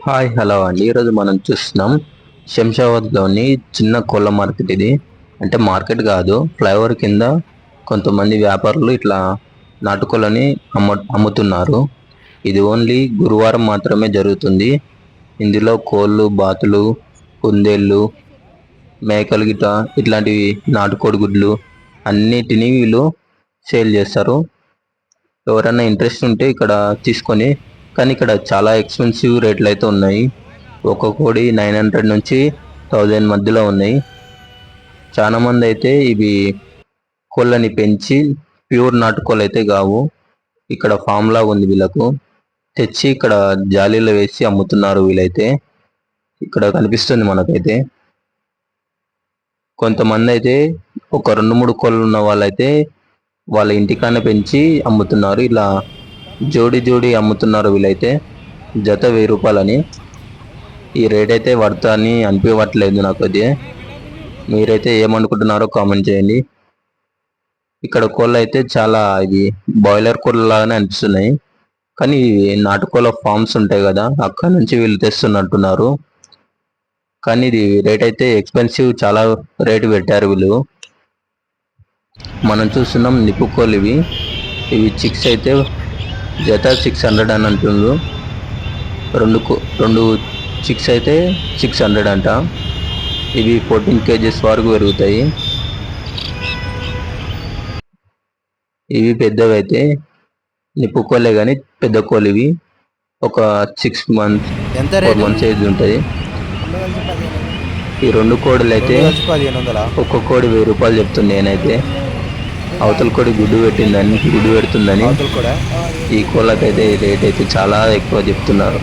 Hi hello అండి. ఈరోజు మనం చూస్తున్నాం శంషాబాద్లోని చిన్న కోళ్ళ మార్కెట్ ఇది. అంటే మార్కెట్ కాదు ఫ్లైఓవర్ కింద కొంతమంది వ్యాపారులు ఇట్లా నాటుకోళ్ళని అమ్ము అమ్ముతున్నారు. ఇది ఓన్లీ గురువారం మాత్రమే జరుగుతుంది. ఇందులో కోళ్ళు బాతులు కుందేళ్ళు మేకలు గిట ఇట్లాంటివి నాటుకోడి గుడ్లు అన్నిటినీ వీళ్ళు సేల్ చేస్తారు. ఎవరైనా ఇంట్రెస్ట్ ఉంటే ఇక్కడ తీసుకొని కానీ ఇక్కడ చాలా ఎక్స్పెన్సివ్ రేట్లు అయితే ఉన్నాయి. ఒక కోడి నైన్ హండ్రెడ్ నుంచి థౌజండ్ మధ్యలో ఉన్నాయి. చాలా మంది అయితే ఇవి కోళ్ళని పెంచి ప్యూర్ నాటుకోళ్ళు అయితే కావు. ఇక్కడ ఫామ్ లాగా ఉంది వీళ్ళకు. తెచ్చి ఇక్కడ జాలీలో వేసి అమ్ముతున్నారు వీళ్ళైతే. ఇక్కడ కనిపిస్తుంది మనకైతే. కొంతమంది అయితే ఒక రెండు మూడు కోళ్ళు ఉన్న వాళ్ళైతే వాళ్ళ ఇంటికానే పెంచి అమ్ముతున్నారు. ఇలా జోడి జోడి అమ్ముతున్నారు వీళ్ళైతే. జత వెయ్యి రూపాయలని. ఈ రేట్ అయితే వర్త్ అని అనిపించట్లేదు నాకు అది మీరైతే ఏమనుకుంటున్నారో కామెంట్ చేయండి. ఇక్కడ కోళ్ళు అయితే చాలా ఇవి బాయిలర్ కోళ్ళ లాగానే అనిపిస్తున్నాయి. కానీ ఇవి నాటుకోళ్ళ ఫార్మ్స్ ఉంటాయి కదా అక్కడ నుంచి వీళ్ళు తెస్తున్నట్టున్నారు. కానీ ఇది రేట్ అయితే ఎక్స్పెన్సివ్ చాలా రేటు పెట్టారు వీళ్ళు. మనం చూస్తున్నాం నిప్పుకోలు ఇవి. ఇవి చిక్స్ అయితే జత సిక్స్ హండ్రెడ్ అని అంటుండ్రు. రెండు రెండు చిక్స్ అయితే సిక్స్ హండ్రెడ్ అంట. ఇవి ఫోర్టీన్ కేజెస్ వరకు పెరుగుతాయి. ఇవి పెద్దవి అయితే నిప్పు కోళ్ళే కానీ పెద్ద కోళ్ళు ఇవి. ఒక సిక్స్ మంత్స్ ఎంత ఫోర్ మంత్స్ ఏజ్ ఉంటుంది. ఈ రెండు కోడులు అయితే ఒక్క కోడి వెయ్యి రూపాయలు చెప్తుంది నేనైతే. అవతల కోడి గుడ్డు పెట్టిందని గుడ్డు పెడుతుందని అవతల కూడా? ఈ కోళ్ళకైతే రేట్ అయితే చాలా ఎక్కువ చెప్తున్నారు.